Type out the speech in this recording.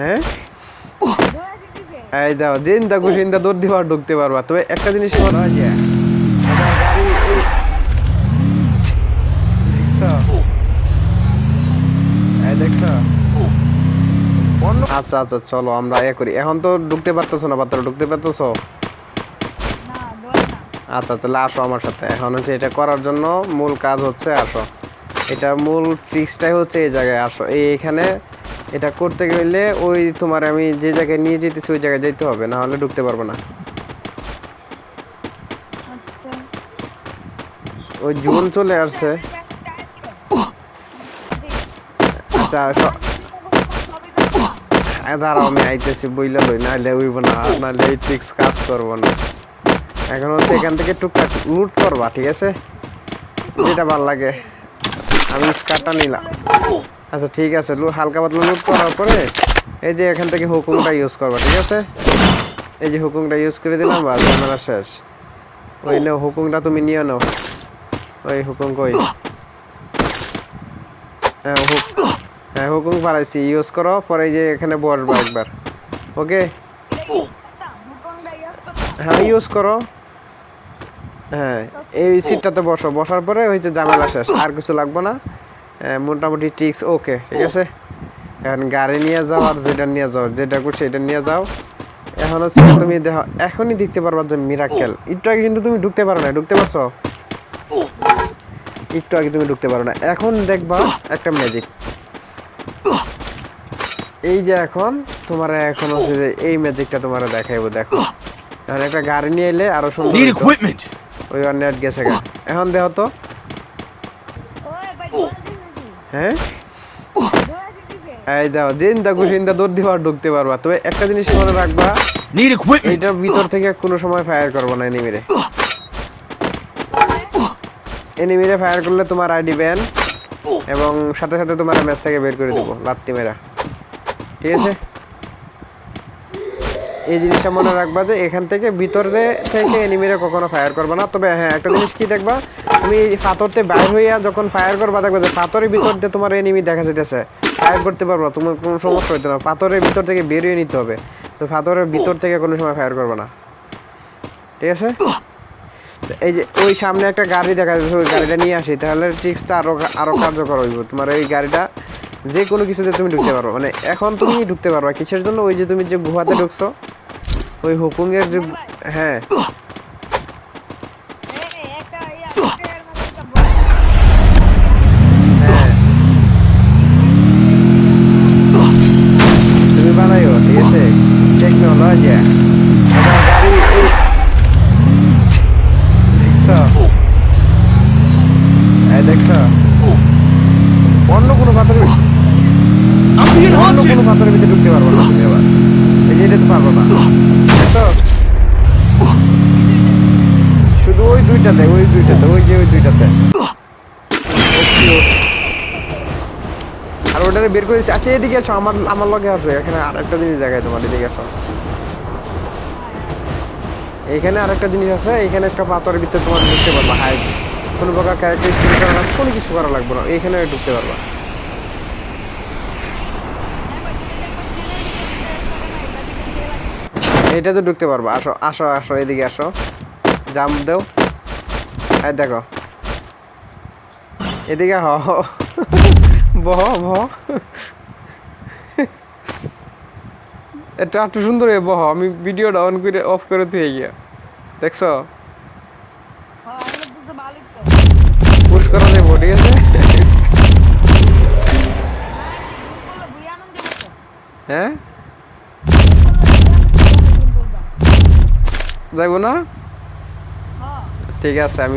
হ্যাঁ? এই দাও জিন্দা কুসিন্দা দৌড় দিবার ঢুকতে পারবা। তবে একটা জিনিস মনে হয় যে আচ্ছা আচ্ছা চলো আমরা এ করি। এখন তো ঢুকতে পারতেছো না পাত্র ঢুকতে পারতেছো? আচ্ছা তাহলে আসো আমার সাথে। এখন হচ্ছে এটা করার জন্য মূল কাজ হচ্ছে আসো। এটা মূল ট্রিক্সটাই হচ্ছে এই জায়গায় আসো। এই এখানে এটা করতে গেলে ওই তোমার আমি যে জায়গায় নিয়ে যেতেছি ওই জায়গায় যেতে হবে না হলে ঢুকতে পারব না। ওই জুন চলে আসছে। আচ্ছা দাঁড়াও আমি আইতেছি বইলে লই নাহলে উইব না নাহলে এই ট্রিক্স কাজ করব না। এখন হচ্ছে এখান থেকে টুকটাক লুট করবা ঠিক আছে? যেটা ভালো লাগে। আমি স্কারটা নিলাম। আচ্ছা ঠিক আছে হালকা পাতলা লুট করার পরে এই যে এখান থেকে হুকুমটা ইউজ করবা, ঠিক আছে? এই যে হুকুমটা ইউজ করে দিলাম বা ঝামেলা শেষ। ওই নাও হুকুমটা তুমি নিয়ে নাও। ওই হুকুম কই? হ্যাঁ হুক হ্যাঁ হুকুম পারাইছি ইউজ করো, পরে যে এখানে বসবা একবার। ওকে? হ্যাঁ ইউজ করো। হ্যাঁ এই সিটটাতে বসো। বসার পরে হয়েছে ঝামেলা শেষ, আর কিছু লাগবে না। মোটামুটি টিক্স ওকে ঠিক আছে? এখন গাড়ি নিয়ে যাও আর যেটা নিয়ে যাও যেটা করছে এটা নিয়ে যাও। এখন হচ্ছে তুমি দেখো এখনই দেখতে পারবা যে মিরাক্কেল একটু আগে কিন্তু তুমি ঢুকতে পারো না ঢুকতে পারছ? একটু আগে তুমি ঢুকতে পারো না এখন দেখবা একটা ম্যাজিক এই যে এখন তোমার এখন হচ্ছে যে এই ম্যাজিকটা তোমার দেখাইবো দেখো। এখন একটা গাড়ি নিয়ে এলে আরও সুন্দর. ওই নেট গেছে এখন দেখো তো। হ্যাঁ? এই দাও জিন্দা কুসিন্দা দৌড় দিবার ঢুকতে পারবা। তবে একটা জিনিস মনে রাখবা. এইটার ভিতর থেকে কোনো সময় ফায়ার করব না এনিমিরে এনিমিরে ফায়ার করলে তোমার আইডি ব্যান এবং সাথে সাথে তোমার ম্যাচ থেকে বের করে দেবো লাত্তি মেরা। ঠিক আছে? এই জিনিসটা মনে রাখবা যে এখান থেকে ভিতরে থেকে এনিমিরে কখনো ফায়ার করবে না। তবে হ্যাঁ একটা জিনিস কি দেখবা? তুমি পাথরতে বাইর হইয়া যখন ফায়ার করবা দেখবা যে পাথরের ভিতর দিয়ে তোমার এনিমি দেখা যেতেছে ফায়ার করতে পারবা, তোমার কোনো সমস্যা হইতে না। পাথরের ভিতর থেকে নিতে হবে। তো পাথরের ভিতর থেকে কোনো সময় ফায়ার করবে না। ঠিক আছে? এই যে ওই সামনে একটা গাড়ি দেখা যাচ্ছে, ওই গাড়িটা নিয়ে আসি, তাহলে ট্রিক্সটা আরও আরও কার্যকর হইব। তোমার এই গাড়িটা যে কোনো কিছুতে তুমি ঢুকতে পারো মানে এখন তুমি ঢুকতে পারবা। কিসের জন্য? ওই যে তুমি যে গুহাতে ঢুকছো, ওই হুকুমের যে হ্যাঁ। গাড়ি এই দেখছ এই দেখছ অন্য কোনো পাথরে অন্য কোনো. পাথরের ভিতরে ঢুকতে পারব না তুমি আবার। এই যে এটাতে পারব না। দেখছ শুধু ওই দুইটাতে ওই দুইটাতে ওই যে ওই দুইটাতে। আর ওটারে বের করে দিচ্ছি আচ্ছা এদিকে আসো, আমার আমার লগে আসো, এখানে আরেকটা জিনিস দেখায় তোমার, এদিকে আসো। এখানে আরেকটা জিনিস আছে, এখানে একটা পাথরের ভিতরে তোমার ঢুকতে পারবা হাই কোনো প্রকার ক্যারেক্টার করা কোনো কিছু করা লাগবে না, এখানে ঢুকতে পারবা। এটা তো ঢুকতে পারবা, আসো আসো আসো, এদিকে আসো। জাম দেও। এই দেখো। এদিকে হ বহ বহ। এটা এত সুন্দর বহ। আমি ভিডিওটা অন করে অফ করে দিয়ে গিয়া। দেখছ? পুশ ঠিক আছে? হ্যাঁ? যাইবো না? ঠিক আছে, আমি